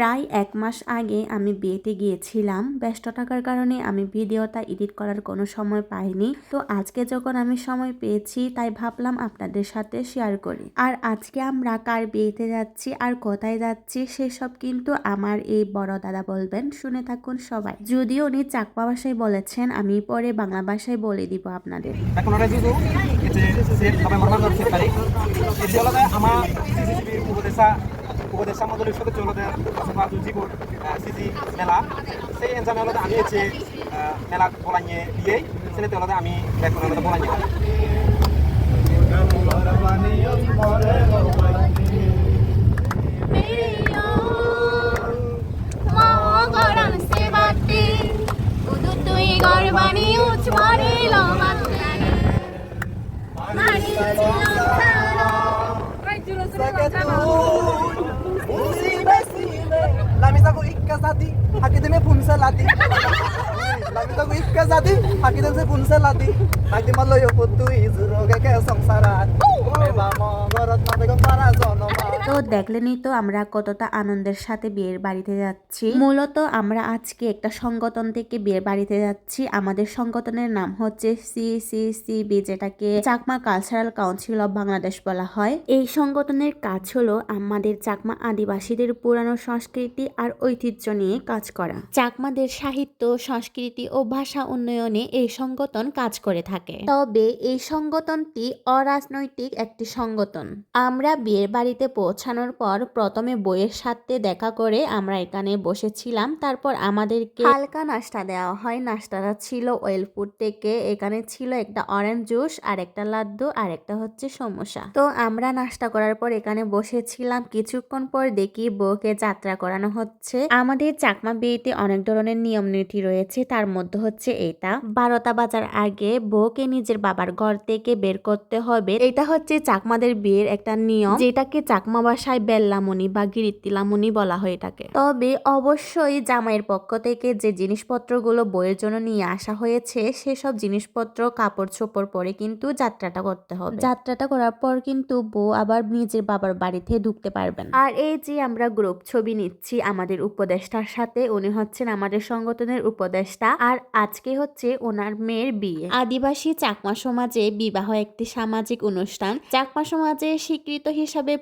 প্রায় এক মাস আগে আমি বিয়েতে গিয়েছিলাম। ব্যস্ত থাকার কারণে আমি ভিডিওটা এডিট করার কোনো সময় পাইনি। তো আজকে যখন আমি সময় পেয়েছি, তাই ভাবলাম আপনাদের সাথে শেয়ার করি। আর আজকে আমরা কার বিয়েতে যাচ্ছি, আর কোথায় যাচ্ছি, সেসব কিন্তু আমার এই বড় দাদা বলবেন। শুনে থাকুন সবাই। যদিও উনি চাকমা ভাষায় বলেছেন, আমি পরে বাংলা ভাষায় বলে দিব আপনাদের। Nakunore উপদেশা মন্ডলীর সদস্য হলদে সভা জুজিপুর সিজি মেলা। সেই এনজামে হলদে আমি হচ্ছে মেলা বলাইয়ে দিয়ে সেটাতে হলদে আমি বেকুন হলদে বলাইয়ে সেবাতে को इक्का साथी हकीदे में फुनसा लाती लविता को इक्का साथी हकीदे से फुनसा लाती हाकिदे मल्लो यो पुत्तू इज़ रोगे के संसारात ए बामा गरत তো দেখলেনই তো আমরা কতটা আনন্দের সাথে বিয়ের বাড়িতে যাচ্ছি। মূলত আমরা আজকে একটা সংগঠন থেকে বিয়ের বাড়িতে যাচ্ছি। আমাদের সংগঠনের নাম হচ্ছে সি সি সি বি যেটাকে Chakma cultural council of Bangladesh বলা হয়। এই সংগঠনের কাজ হলো আমাদের চাকমা আদিবাসীদের পুরানো সংস্কৃতি আর ঐতিহ্য নিয়ে কাজ করা। চাকমাদের সাহিত্য, সংস্কৃতি ও ভাষা উন্নয়নে এই সংগঠন কাজ করে থাকে। তবে এই সংগঠনটি অরাজনৈতিক একটি সংগঠন। আমরা বিয়ের বাড়িতে পৌঁছানোর পর প্রথমে বইয়ের সাথে দেখা করে আমরা এখানে বসেছিলাম। তারপর আমাদেরকে হালকা নাস্তা দেওয়া হয়। নাস্তাটা ছিল ওয়েল ফুড থেকে। এখানে ছিল একটা অরেঞ্জ জুস আর একটা লাড্ডু আর একটা হচ্ছে সমোসা। তো আমরা নাস্তা করার পর এখানে বসেছিলাম। কিছুক্ষণ পর দেখি বউকে যাত্রা করানো হচ্ছে। আমাদের চাকমা বিয়েতে অনেক ধরনের নিয়ম নীতি রয়েছে। তার মধ্যে হচ্ছে এটা। বারোটা বাজার আগে বউকে নিজের বাবার ঘর থেকে বের করতে হবে। এটা হচ্ছে চাকমাদের বিয়ের একটা নিয়ম। যেটাকে চাকমা ভাষায় বেল্লামণি বা গিরিত্তিলামণি বলা হয়ে থাকে তবে অবশ্যই জামাইয়ের পক্ষ থেকে যে জিনিসপত্রগুলো বইয়ের জন্য নিয়ে আসা হয়েছে, সেসব জিনিসপত্র কাপড় চোপড় পরে কিন্তু যাত্রাটা করতে হবে। যাত্রাটা করার পর কিন্তু বউ আবার নিজের বাবার বাড়িতে ঢুকতে পারবেন। আর এই যে আমরা গ্রুপ ছবি নিচ্ছি আমাদের উপদেষ্টার সাথে, উনি হচ্ছেন আমাদের সংগঠনের উপদেষ্টা আর আজকে হচ্ছে ওনার মেয়ের বিয়ে। আদিবাসী চাকমা সমাজে বিবাহ একটি সামাজিক অনুষ্ঠান। চাকমা সমাজে স্বীকৃত হিসাবে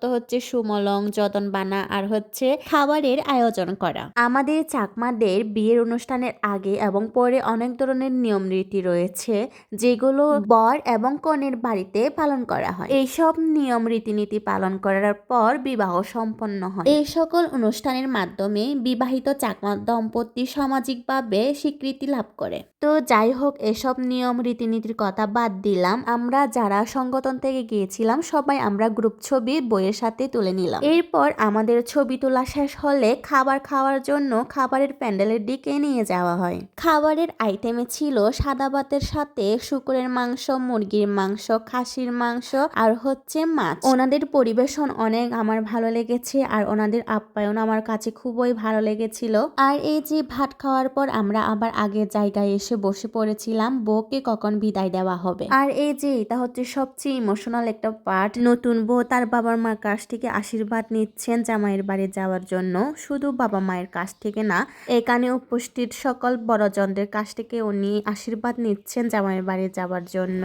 পূর্বশর্ত হচ্ছে সুমলং যতন বানা আর হচ্ছে খাবারের আয়োজন করা। আমাদের চাকমাদের বিয়ের অনুষ্ঠানের আগে এবং পরে অনেক ধরনের নিয়ম রীতি রয়েছে, যেগুলো বর এবং কনের বাড়িতে পালন করা হয়। এইসব নিয়ম, রীতিনীতি পালন করার পর বিবাহ সম্পন্ন হয়। এই সকল অনুষ্ঠানের মাধ্যমে বিবাহিত চাকমা দম্পতি সামাজিকভাবে স্বীকৃতি লাভ করে। তো যাই হোক, এসব নিয়ম, রীতিনীতির কথা বাদ দিলাম। আমরা যারা সংগঠন থেকে গিয়েছিলাম, সবাই আমরা গ্রুপ ছবি বইয়ের সাথে তুলে নিলাম। এরপর আমাদের ছবি তোলা শেষ হলে খাবার খাওয়ার জন্য খাবারের প্যান্ডেলের দিকে নিয়ে যাওয়া হয়। খাবারের আইটেমে ছিল সাদা ভাতের সাথে শুকুরের মাংস, মুরগির মাংস, খাসির মাংস আর হচ্ছে মাছ। ওনাদের পরিবেশন অনেক আমার ভালো লেগেছে আর ওনাদের আপ্যায়ন আমার কাছে খুবই ভালো লেগেছিল। আর এই যে ভাত খাওয়ার পর আমরা আবার আগের জায়গায় এসে বসে পড়েছিলাম, বউকে কখন বিদায় দেওয়া হবে। আর এই যে এটা হচ্ছে সবচেয়ে ইমোশনাল একটা পার্ট নতুন বউ তার বাবার মার কাছ থেকে আশীর্বাদ নিচ্ছেন জামাইয়ের বাড়ি যাওয়ার জন্য। শুধু বাবা মায়ের কাছ থেকে না এখানে উপস্থিত সকল বড়জনদের কাছ থেকে উনি আশীর্বাদ নিচ্ছেন জামাইয়ের বাড়ি যাওয়ার জন্য।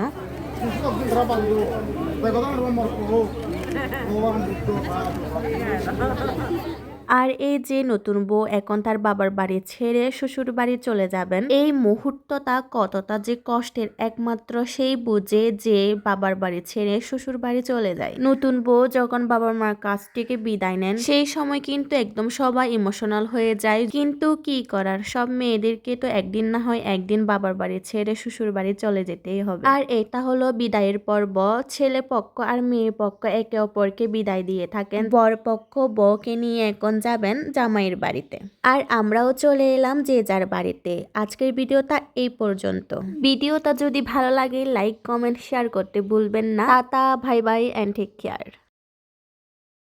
আর এই যে নতুন বউ এখন তার বাবার বাড়ি ছেড়ে শ্বশুর বাড়ি চলে যাবেন, এই মুহূর্তটা কতটা যে কষ্টের একমাত্র সেই বুঝে যে বাবার বাড়ি ছেড়ে শ্বশুর বাড়ি চলে যায়। নতুন বউ যখন বাবার মার কাছ থেকে বিদায় নেন, সেই সময় কিন্তু একদম সবাই ইমোশনাল হয়ে যায়। কিন্তু কি করার, সব মেয়েদেরকে তো একদিন না হয় একদিন বাবার বাড়ি ছেড়ে শ্বশুর বাড়ি চলে যেতেই হবে। আর এটা হলো বিদায়ের পর্ব। ছেলে পক্ষ আর মেয়ে পক্ষ একে অপরকে বিদায় দিয়ে থাকেন। বর পক্ষ বউকে নিয়ে এখন যাবেন জামাইয়ের বাড়িতে? আর আমরাও চলে এলাম যে যার বাড়িতে। আজকের ভিডিওটা এই পর্যন্ত। ভিডিওটা যদি ভালো লাগে লাইক কমেন্ট শেয়ার করতে ভুলবেন না। টাটা ভাই ভাই অ্যান্ড টেক কেয়ার